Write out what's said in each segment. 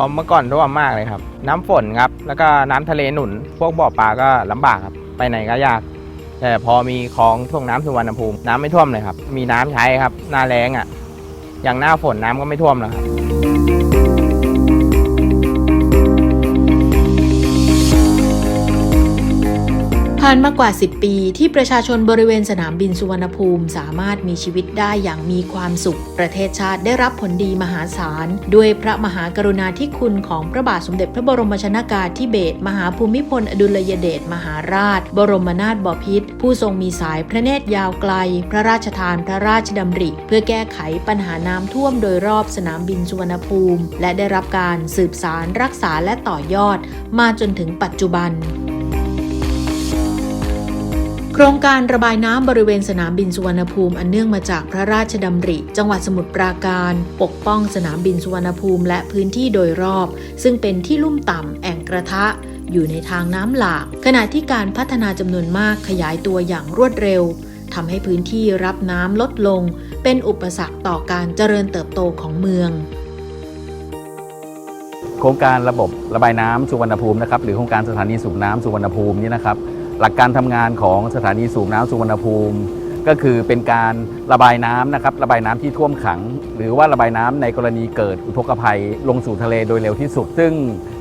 อ๋อเมื่อก่อนท่วมมากเลยครับ น้ำฝนครับ แล้วก็น้ำทะเลหนุน พวกบ่อปลาก็ลำบากครับ ไปไหนก็ยาก แต่พอมีคลองท่วงน้ำสุวรรณภูมิ น้ำไม่ท่วมเลยครับ มีน้ำใช้ครับ หน้าแล้งอะ อย่างหน้าฝนน้ำก็ไม่ท่วมแล้วครับ ผ่านมากว่า 10 ปีที่ประชาชนบริเวณสนามบินสุวรรณภูมิ สามารถมีชีวิตได้อย่างมีความสุข ประเทศชาติได้รับผลดีมหาศาล ด้วยพระมหากรุณาธิคุณของพระบาทสมเด็จพระบรมชนากาธิเบศรมหาภูมิพล อดุลยเดชมหาราช บรมนาถบพิตรผู้ทรงมีสายพระเนตรยาวไกล พระราชทานพระราชดำริ เพื่อแก้ไขปัญหาน้ำท่วมโดยรอบสนามบินสุวรรณภูมิ และได้รับการสืบสารรักษาและต่อยอด มาจนถึงปัจจุบัน รงการระบายน้ำบริเวณสนามบินสุวรรณภูมิอันเนื่องมาจากพระราชดำริ จังหวัดสมุทรปราการ ปกป้องสนามบินสุวรรณภูมิและพื้นที่โดยรอบ ซึ่งเป็นที่ลุ่มต่ำแอ่งกระทะอยู่ในทางน้ำหลาก ขณะที่การพัฒนาจำนวนมากขยายตัวอย่างรวดเร็วทำให้พื้นที่รับน้ำลดลง เป็นอุปสรรคต่อการเจริญเติบโตของเมือง โครงการระบบระบายน้ำสุวรรณภูมินะครับหรือโครงการสถานีสูบน้ำสุวรรณภูมินี่นะครับ หลักการทำงานของสถานีสูบน้ำสุวรรณภูมิ ก็คือเป็นการระบายน้ำนะครับระบายน้ำที่ท่วมขัง หรือว่าระบายน้ำในกรณีเกิดอุทกภัยลงสู่ทะเลโดยเร็วที่สุด ซึ่ง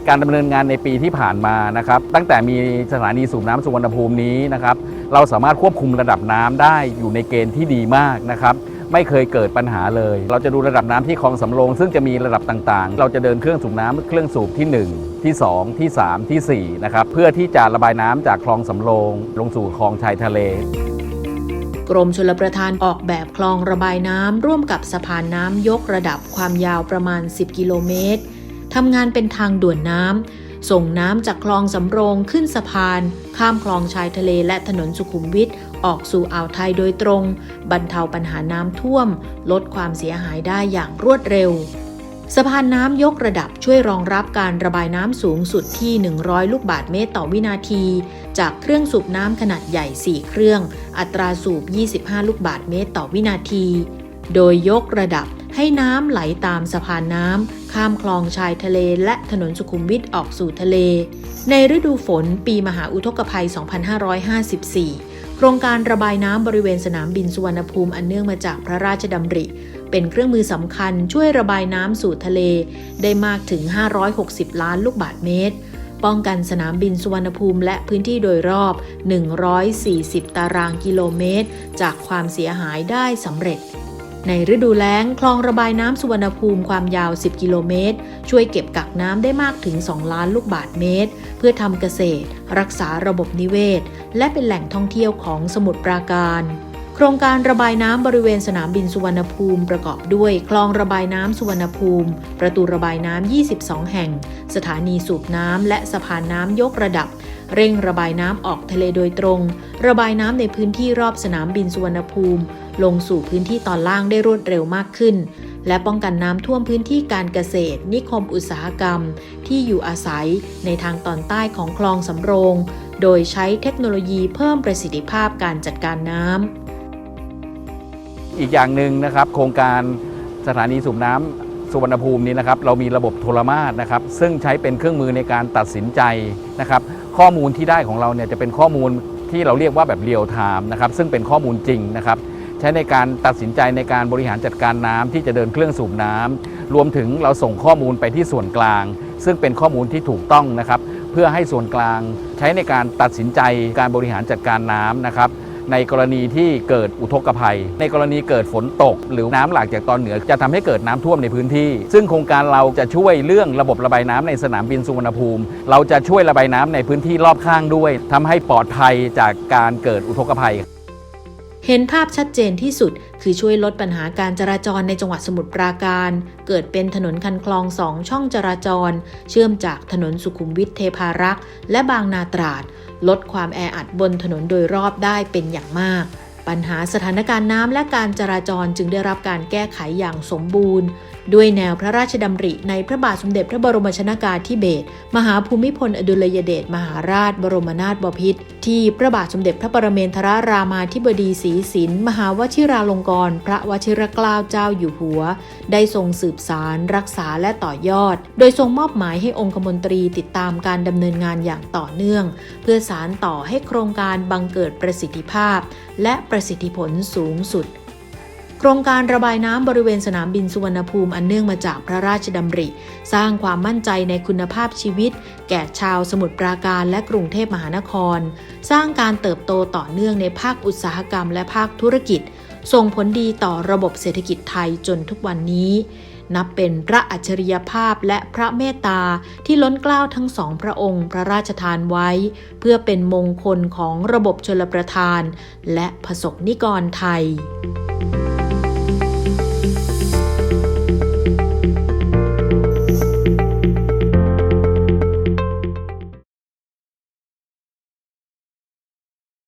การดำเนินงานในปีที่ผ่านมานะครับตั้งแต่มีสถานีสูบน้ำสุวรรณภูมินี้นะครับเราสามารถควบคุมระดับน้ำได้อยู่ในเกณฑ์ที่ดีมากนะครับ ไม่เคยเกิดปัญหาเลย เราจะดูระดับน้ำที่คลองสำโรงซึ่งจะมีระดับต่างๆ เราจะเดินเครื่องสูบน้ำเครื่องสูบที่ 1 ที่ 2 ที่ 3ทีสี่ 4 นะครับ เพื่อที่จะระบายน้ำจากคลองสำโรงลงสู่คลองชายทะเลกรมชลประทานออกแบบคลองระบายน้ำร่วมกับสะพานน้ำยกระดับความยาวประมาณ 10 กิโลเมตรทำงานเป็นทางด่วนน้ำ ส่งน้ำจากคลองสำโรงขึ้นสะพาน ข้ามคลองชายทะเลและถนนสุขุมวิทออกสู่อ่าวไทยโดยตรง บรรเทาปัญหาน้ำท่วม ลดความเสียหายได้อย่างรวดเร็วสะพานน้ำยกระดับช่วยรองรับการระบายน้ำสูงสุดที่ 100 ลูกบาศก์เมตรต่อวินาที จากเครื่องสูบน้ำขนาดใหญ่ 4 เครื่อง อัตราสูบ 25 ลูกบาศก์เมตรต่อวินาที โดยยกระดับ ให้น้ำไหลตามสะพานน้ำข้ามคลองชายทะเลและถนนสุขุมวิทออกสู่ทะเล ในฤดูฝนปีมหาอุทกภัย 2554 โครงการระบายน้ำบริเวณสนามบินสุวรรณภูมิอันเนื่องมาจากพระราชดำริ เป็นเครื่องมือสำคัญช่วยระบายน้ำสู่ทะเล ได้มากถึง 560 ล้านลูกบาศก์เมตรป้องกันสนามบินสุวรรณภูมิและพื้นที่โดยรอบ 140 ตารางกิโลเมตร จากความเสียหายได้สำเร็จ ในฤดูแล้งคลองระบายน้ำสุวรรณภูมิความยาว 10 กิโลเมตร ช่วยเก็บกักน้ำได้มากถึง 2 ล้านลูกบาศก์เมตร เพื่อทำเกษตร รักษาระบบนิเวศ และเป็นแหล่งท่องเที่ยวของสมุทรปราการโครงการระบายน้ำบริเวณสนามบินสุวรรณภูมิประกอบด้วยคลองระบายน้ำสุวรรณภูมิ ประตูระบายน้ำ 22 แห่ง สถานีสูบน้ำและสะพานน้ำยกระดับ เร่งระบายน้ำออกทะเลโดยตรง ระบายน้ำในพื้นที่รอบสนามบินสุวรรณภูมิ ลงสู่พื้นที่ตอนล่างได้รวดเร็วมากขึ้น และป้องกันน้ำท่วมพื้นที่การเกษตร นิคมอุตสาหกรรม ที่อยู่อาศัยในทางตอนใต้ของคลองสำโรง โดยใช้เทคโนโลยีเพิ่มประสิทธิภาพการจัดการน้ำอีกอย่างหนึ่งนะครับ โครงการสถานีสูบน้ำสุวรรณภูมินี้นะครับ เรามีระบบโทรมาศนะครับ ซึ่งใช้เป็นเครื่องมือในการตัดสินใจนะครับ ข้อมูลที่ได้ของเราเนี่ยจะเป็นข้อมูลที่เราเรียกว่าแบบเรียลไทม์นะครับซึ่งเป็นข้อมูลจริงนะครับใช้ในการตัดสินใจในการบริหารจัดการน้ำที่จะเดินเครื่องสูบน้ำรวมถึงเราส่งข้อมูลไปที่ส่วนกลาง ซึ่งเป็นข้อมูลที่ถูกต้องนะครับ เพื่อให้ส่วนกลางใช้ในการตัดสินใจการบริหารจัดการน้ำนะครับ ในกรณีที่เกิดอุทกภัย ในกรณีเกิดฝนตก หรือน้ำหลากจากตอนเหนือจะทำให้เกิดน้ำท่วมในพื้นที่ ซึ่งโครงการเราจะช่วยเรื่องระบบระบายน้ำในสนามบินสุวรรณภูมิ เราจะช่วยระบายน้ำในพื้นที่รอบข้างด้วยทำให้ปลอดภัยจากการเกิดอุทกภัย เห็นภาพชัดเจนที่สุด คือช่วยลดปัญหาการจราจรในจังหวัดสมุทรปราการ เกิดเป็นถนนคันคลองสองช่องจราจร เชื่อมจากถนนสุขุมวิทเทพารักษ์และบางนาตราด ลดความแออัดบนถนนโดยรอบได้เป็นอย่างมาก ปัญหาสถานการณ์น้ำและการจราจรจึงได้รับการแก้ไขอย่างสมบูรณ์ ด้วยแนวพระราชดำริในพระบาทสมเด็จพระบรมชนากาธิเบศรมหาภูมิพลอดุลยเดชมหาราช บรมนาถบพิตรที่พระบาทสมเด็จพระปรเมนทรรามาธิบดีศรีสินมหาวชิราลงกรณ์พระวชิรเกล้าเจ้าอยู่หัว ได้ทรงสืบสาร รักษาและต่อยอด โดยทรงมอบหมายให้องคมนตรีติดตามการดำเนินงานอย่างต่อเนื่อง เพื่อสารต่อให้โครงการบังเกิดประสิทธิภาพ และประสิทธิผลสูงสุด โครงการระบายน้ำบริเวณสนามบินสุวรรณภูมิอันเนื่องมาจากพระราชดำริ สร้างความมั่นใจในคุณภาพชีวิต แก่ชาวสมุทรปราการและกรุงเทพมหานคร สร้างการเติบโตต่อเนื่องในภาคอุตสาหกรรมและภาคธุรกิจ ส่งผลดีต่อระบบเศรษฐกิจไทยจนทุกวันนี้ นับเป็นพระอัจฉริยภาพและพระเมตตาที่ล้นเกล้าทั้งสองพระองค์พระราชทานไว้ เพื่อเป็นมงคลของระบบชลประทาน และผสกนิกรไทย